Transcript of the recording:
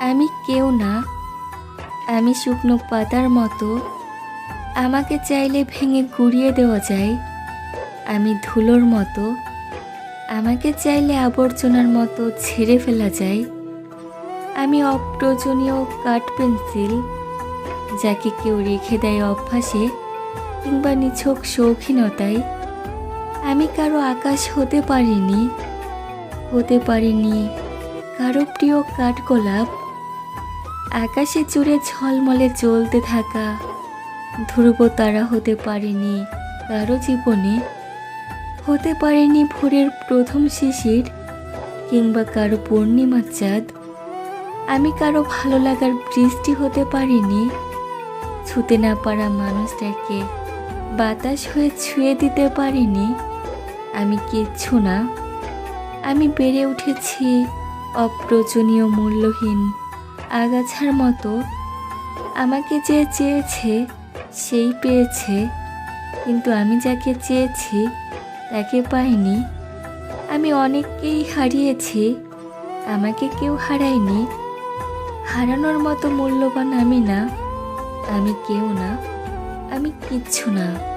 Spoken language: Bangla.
আমি কেউ না। আমি শুকনো পাতার মতো। আমাকে চাইলে ভেঙে গুড়িয়ে দেওয়া যায়। আমি ধুলোর মতো। আমাকে চাইলে আবর্জনার মতো ছেড়ে ফেলা যায়। আমি অপ্রয়োজনীয় কাঠ পেন্সিল, যাকে কেউ রেখে দেয় অভ্যাসে কিংবা নিছক শৌখিনতায়। আমি কারও আকাশ হতে পারিনি। হতে পারিনি কারও প্রিয় কাঠগোলাপ। আকাশে জুড়ে ঝলমলে জ্বলতে থাকা ধ্রুব তারা হতে পারেনি কারও জীবনে। হতে পারেনি ভোরের প্রথম শিশির, কিংবা কারও পূর্ণিমার চাঁদ। আমি কারও ভালো লাগার বৃষ্টি হতে পারিনি। ছুতে না পারা মানুষটাকে বাতাস হয়ে ছুঁয়ে দিতে পারিনি। আমি কিচ্ছু না। আমি বেড়ে উঠেছি অপ্রয়োজনীয় মূল্যহীন আগাছার মতো। আমাকে যে চেয়েছে, সেই পেয়েছে। কিন্তু আমি যাকে চেয়েছি, তাকে পাইনি। আমি অনেককেই হারিয়েছি। আমাকে কেউ হারায়নি। হারানোর মতো মূল্যবান আমি না। আমি কেউ না। আমি কিচ্ছু না।